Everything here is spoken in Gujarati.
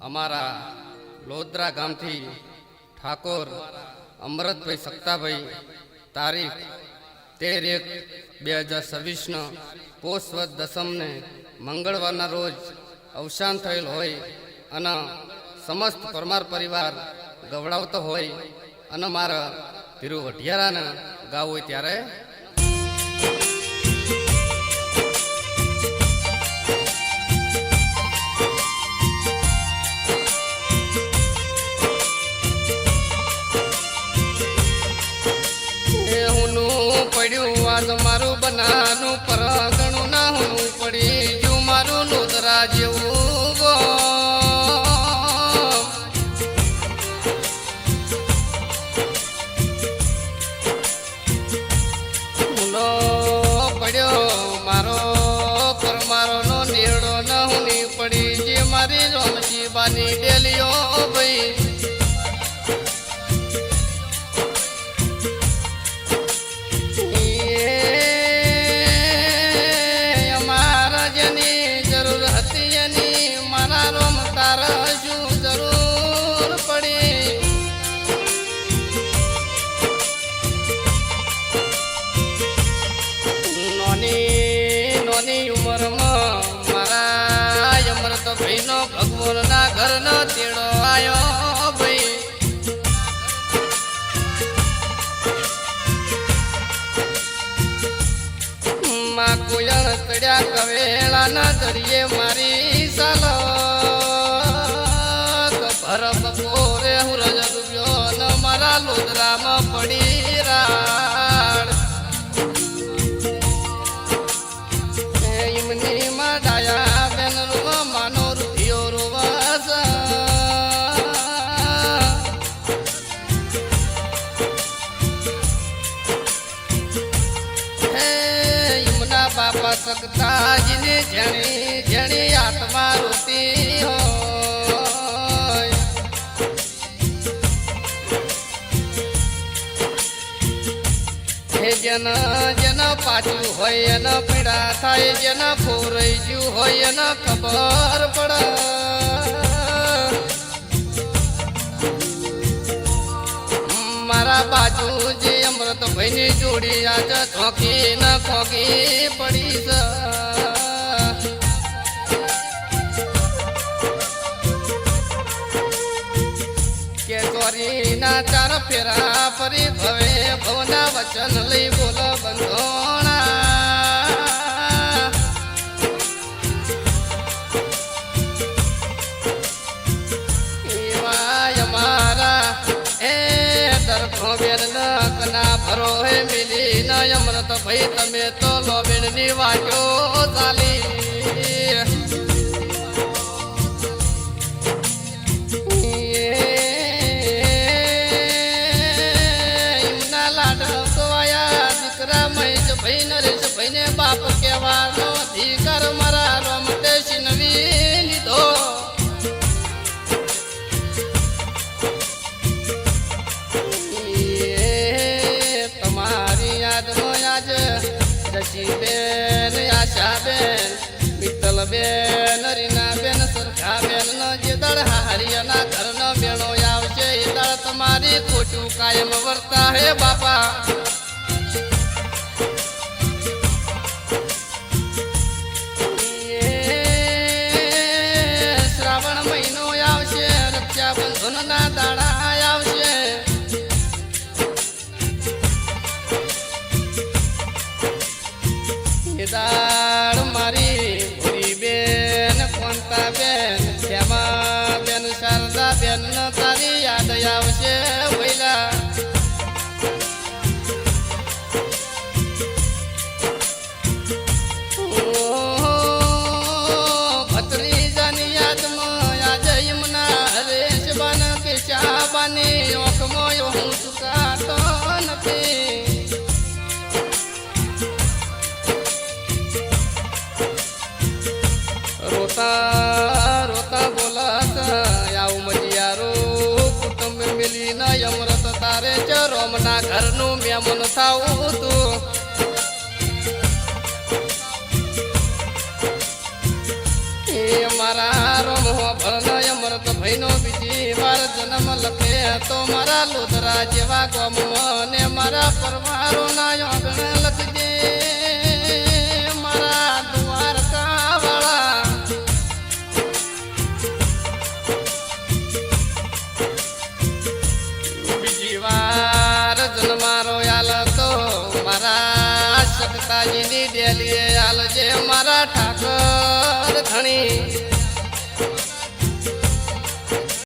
અમારા લોદરા ગામથી ઠાકોર અમરતભાઈ સક્તાભાઈ તારીખ તેર એક બે હજાર છવ્વીસનો પોષવદ દસમને મંગળવારના રોજ અવસાન થયેલ હોય અને સમસ્ત પરમાર પરિવાર ગવડાવતો હોય અને મારા ધીરુ વઢિયારાને ગાવું હોય ત્યારે મારું બનાનું તેડો આવ્યો ભાઈ. માં કોયણ તડ્યા કવેળા ના દરિયે મારી સગતાજીને જણી જેણી આત્મા રોતી હોય. જન જન પાછું હોય, એનો પીડા થાય, જન ફોરઈ હોય, એનો ખબર પડે. મારા બાજુ જે અમૃત ભાઈની જોડી આજ થોકી ન ખોકી પડી છે કે ચોરીના ચાર ફેરા ફરી ભવે ભવના વચન લઈ બોલો બંધોણા. બેન કના ભરો હે મિલી ન અમૃત ભાઈ તમે તો લોબીણની વાટો ચાલી. યાદમાં આજ જશીબેન, આશાબેન, મિત્તલબેન, રીનાબેન, સરખાબેન, નો જે દળ હારિયાના ઘરનો મેળો આવશે, એ દળ તમારી ખોટું કાયમ વર્તા હે બાપા. દાળ મારી ચરોમના ઘરનું મેમન થાવું તું એ મારા રોમ ભણ અમૃત ભાઈનો બીજી વાર લખે તો મારા લોધરા જેવા ગમ અને મારા પરવારોના મારા સકતાજીની ડેલીએ આલજે મારા ઠાકર ધણી.